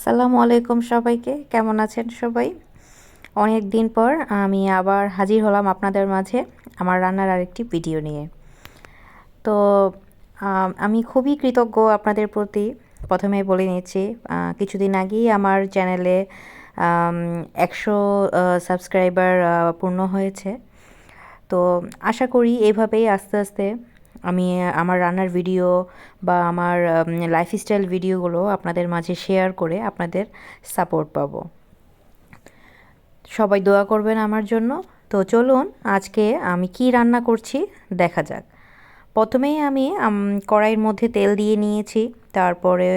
আসসালামু আলাইকুম সবাইকে। কেমন আছেন সবাই? অনেক দিন পর আমি আবার হাজির হলাম আপনাদের মাঝে আমার রান্নার আরেকটি ভিডিও নিয়ে। তো আমি খুবই কৃতজ্ঞ আপনাদের প্রতি। প্রথমে বলে নিচ্ছি কিছুদিন আগেই আমার চ্যানেলে একশো সাবস্ক্রাইবার পূর্ণ হয়েছে। তো আশা করি এভাবেই আস্তে আস্তে আমি আমার রান্নার ভিডিও বা আমার লাইফস্টাইল ভিডিওগুলো আপনাদের মাঝে শেয়ার করে আপনাদের সাপোর্ট পাবো। সবাই দোয়া করবেন আমার জন্য। তো চলুন, আজকে আমি কি রান্না করছি দেখা যাক। প্রথমেই আমি কড়াইয়ের মধ্যে তেল দিয়ে নিয়েছি, তারপরে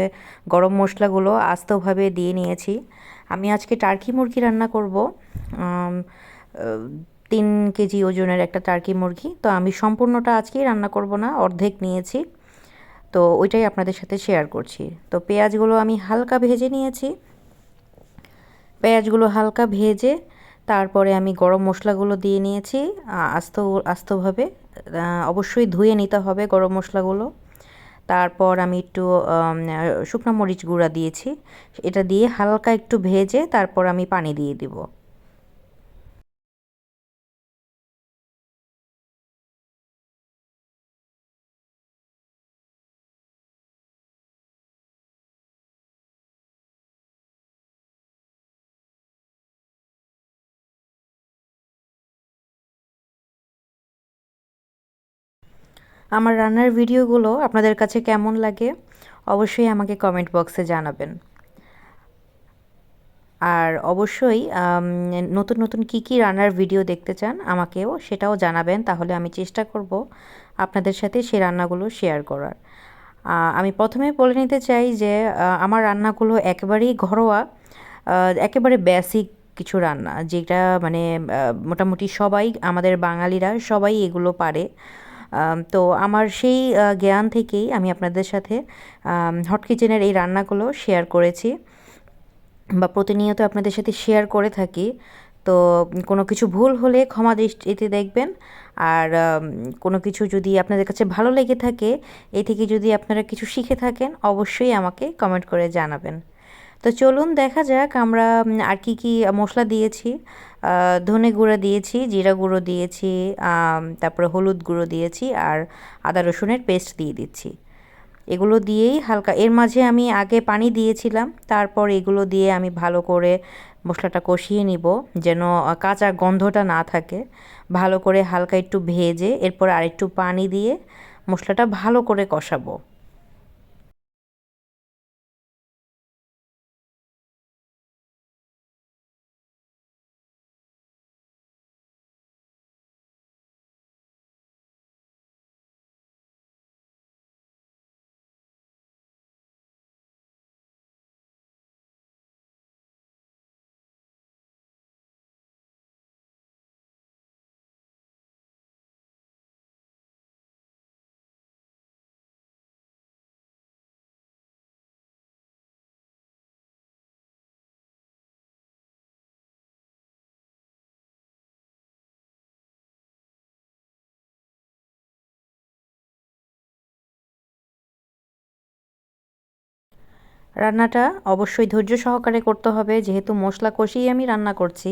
গরম মশলাগুলো আস্তভাবে দিয়ে নিয়েছি। আমি আজকে টার্কি মুরগি রান্না করব। তিন কেজি ওজনের একটা টার্কি মুরগি। তো আমি সম্পূর্ণটা আজকেই রান্না করব না, অর্ধেক নিয়েছি। তো ওইটাই আপনাদের সাথে শেয়ার করছি। তো পেঁয়াজগুলো আমি হালকা ভেজে নিয়েছি। পেঁয়াজগুলো হালকা ভেজে তারপরে আমি গরম মশলাগুলো দিয়ে নিয়েছি আস্ত, আস্তভাবে। অবশ্যই ধুয়ে নিতে হবে গরম মশলাগুলো। তারপর আমি একটু শুকনো মরিচ গুঁড়া দিয়েছি। এটা দিয়ে হালকা একটু ভেজে তারপর আমি পানি দিয়ে দিব। আমার রান্নার ভিডিওগুলো আপনাদের কাছে কেমন লাগে অবশ্যই আমাকে কমেন্ট বক্সে জানাবেন। আর অবশ্যই নতুন নতুন কি কি রান্নার ভিডিও দেখতে চান আমাকেও সেটাও জানাবেন, তাহলে আমি চেষ্টা করব আপনাদের সাথে সেই রান্নাগুলো শেয়ার করার। আমি প্রথমে বলে নিতে চাই যে আমার রান্নাগুলো একেবারেই ঘরোয়া একেবারে বেসিক কিছু রান্না, যেটা মানে মোটামুটি সবাই, আমাদের বাঙালিরা সবাই এগুলো পারে। তো আমার সেই জ্ঞান থেকেই আমি আপনাদের সাথে হট কিচেনের এই রান্নাগুলো শেয়ার করেছি বা প্রতিনিয়ত আপনাদের সাথে শেয়ার করে থাকি। তো কোনো কিছু ভুল হলে ক্ষমা দৃষ্টিতে দেখবেন। আর কোনো কিছু যদি আপনাদের কাছে ভালো লেগে থাকে, এ থেকে যদি আপনারা কিছু শিখে থাকেন, অবশ্যই আমাকে কমেন্ট করে জানাবেন। তো চলুন দেখা যাক, আমরা আর কি কি মশলা দিয়েছি। ধনে গুঁড়ো দিয়েছি, জিরা গুঁড়ো দিয়েছি তারপরে হলুদ গুঁড়ো দিয়েছি আর আদা রসুনের পেস্ট দিয়ে দিচ্ছি। এগুলো দিয়েই হালকা, এর মাঝে আমি আগে পানি দিয়েছিলাম, তারপর এগুলো দিয়ে আমি ভালো করে মশলাটা কষিয়ে নিব যেন কাঁচা গন্ধটা না থাকে। ভালো করে হালকা একটু ভেজে, এরপর আরেকটু পানি দিয়ে মশলাটা ভালো করে কষাবো। রান্নাটা অবশ্যই ধৈর্য সহকারে করতে হবে। যেহেতু মশলা কষিয়ে আমি রান্না করছি,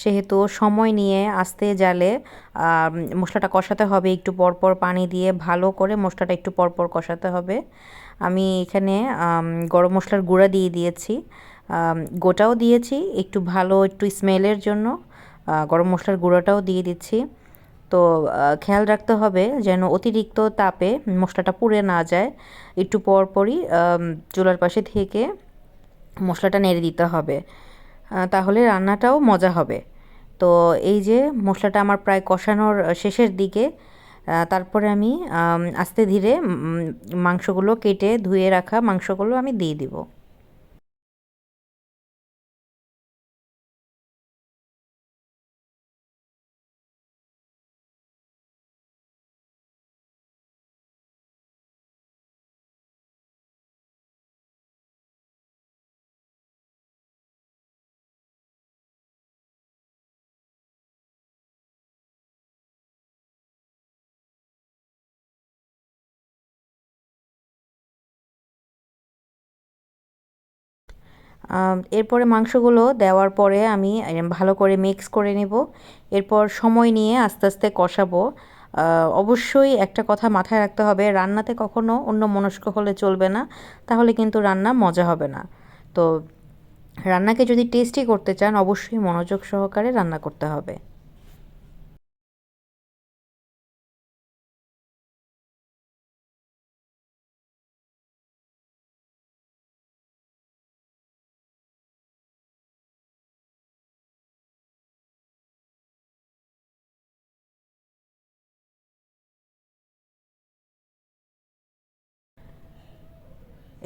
সেহেতু সময় নিয়ে আস্তে জালে মশলাটা কষাতে হবে। একটু পরপর পানি দিয়ে ভালো করে মশলাটা একটু পরপর কষাতে হবে। আমি এখানে গরম মশলার গুঁড়া দিয়ে দিয়েছি। গোটাও দিয়েছি। একটু ভালো একটু স্মেলের জন্য গরম মশলার গুঁড়োটাও দিয়ে দিচ্ছি। তো খেয়াল রাখতে হবে যেন অতিরিক্ত তাপে মশলাটা পুড়ে না যায়। একটু পর পরই চুলার পাশে থেকে মশলাটা নেড়ে দিতে হবে। তাহলে রান্নাটাও মজা হবে। তো, এই যে মশলাটা আমার প্রায় কষানোর শেষের দিকে তারপরে আমি আস্তে ধীরে মাংসগুলো কেটে ধুয়ে রাখা মাংসগুলো আমি দিয়ে দিব। এরপরে মাংসগুলো দেওয়ার পরে আমি ভালো করে মিক্স করে নেব। এরপর সময় নিয়ে আস্তে আস্তে কষাবো। অবশ্যই একটা কথা মাথায় রাখতে হবে, রান্নাতে কখনো অন্য মনস্ক হলে চলবে না, তাহলে কিন্তু রান্না মজা হবে না। তো রান্নাকে যদি টেস্টি করতে চান, অবশ্যই মনোযোগ সহকারে রান্না করতে হবে।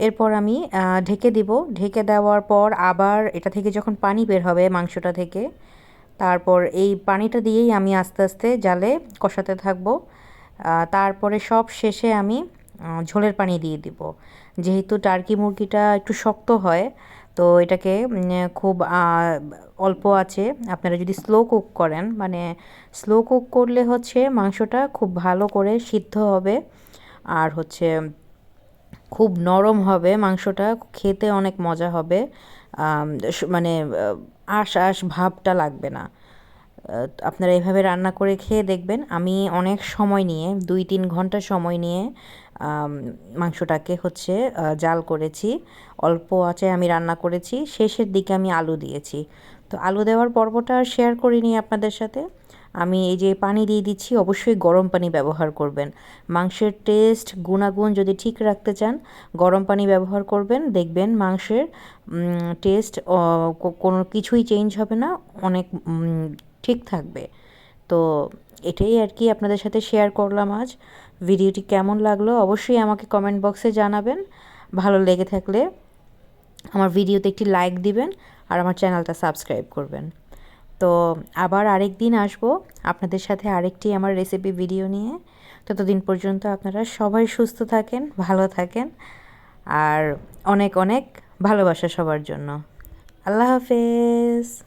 এরপর আমি ঢেকে দিব। ঢেকে দেওয়ার পর আবার এটা থেকে যখন পানি বের হবে মাংসটা থেকে, তারপর এই পানিটা দিয়েই আমি আস্তে আস্তে জালে কষাতে থাকব। তারপরে সব শেষে আমি ঝোলের পানি দিয়ে দিব। যেহেতু টার্কি মুরগিটা একটু শক্ত হয়, তো এটাকে খুব অল্প আছে। আপনারা যদি স্লো কুক করেন মানে স্লো কুক করলে হচ্ছে মাংসটা খুব ভালো করে সিদ্ধ হবে। আর হচ্ছে খুব নরম হবে মাংসটা, খেতে অনেক মজা হবে। মানে আঁশ আঁশ ভাবটা লাগবে না। আপনারা এভাবে রান্না করে খেয়ে দেখবেন। আমি অনেক সময় নিয়ে, দুই তিন ঘণ্টা সময় নিয়ে মাংসটাকে হচ্ছে জাল করেছি। অল্প আঁচে আমি রান্না করেছি। শেষের দিকে আমি আলু দিয়েছি। তো আলু দেওয়ার পর্বটা শেয়ার করিনি আপনাদের সাথে। আমি এই যে পানি দিয়ে দিচ্ছি, অবশ্যই গরম পানি ব্যবহার করবেন। মাংসের টেস্ট গুণাগুণ যদি ঠিক রাখতে চান, গরম পানি ব্যবহার করবেন। দেখবেন মাংসের টেস্ট কোনো কিছুই চেঞ্জ হবে না, অনেক ঠিক থাকবে। তো এটাই আর কি আপনাদের সাথে শেয়ার করলাম আজ। ভিডিওটি কেমন লাগল অবশ্যই আমাকে কমেন্ট বক্সে জানাবেন। ভালো লেগে থাকলে আমার ভিডিওতে একটি লাইক দিবেন আর আমার চ্যানেলটা সাবস্ক্রাইব করবেন। তো আবার আরেক দিন আসব আপনাদের সাথে আরেকটি আমার রেসিপি ভিডিও নিয়ে। ততদিন পর্যন্ত আপনারা সবাই সুস্থ থাকেন, ভালো থাকেন, আর অনেক অনেক ভালোবাসা সবার জন্য। আল্লাহ হাফেজ।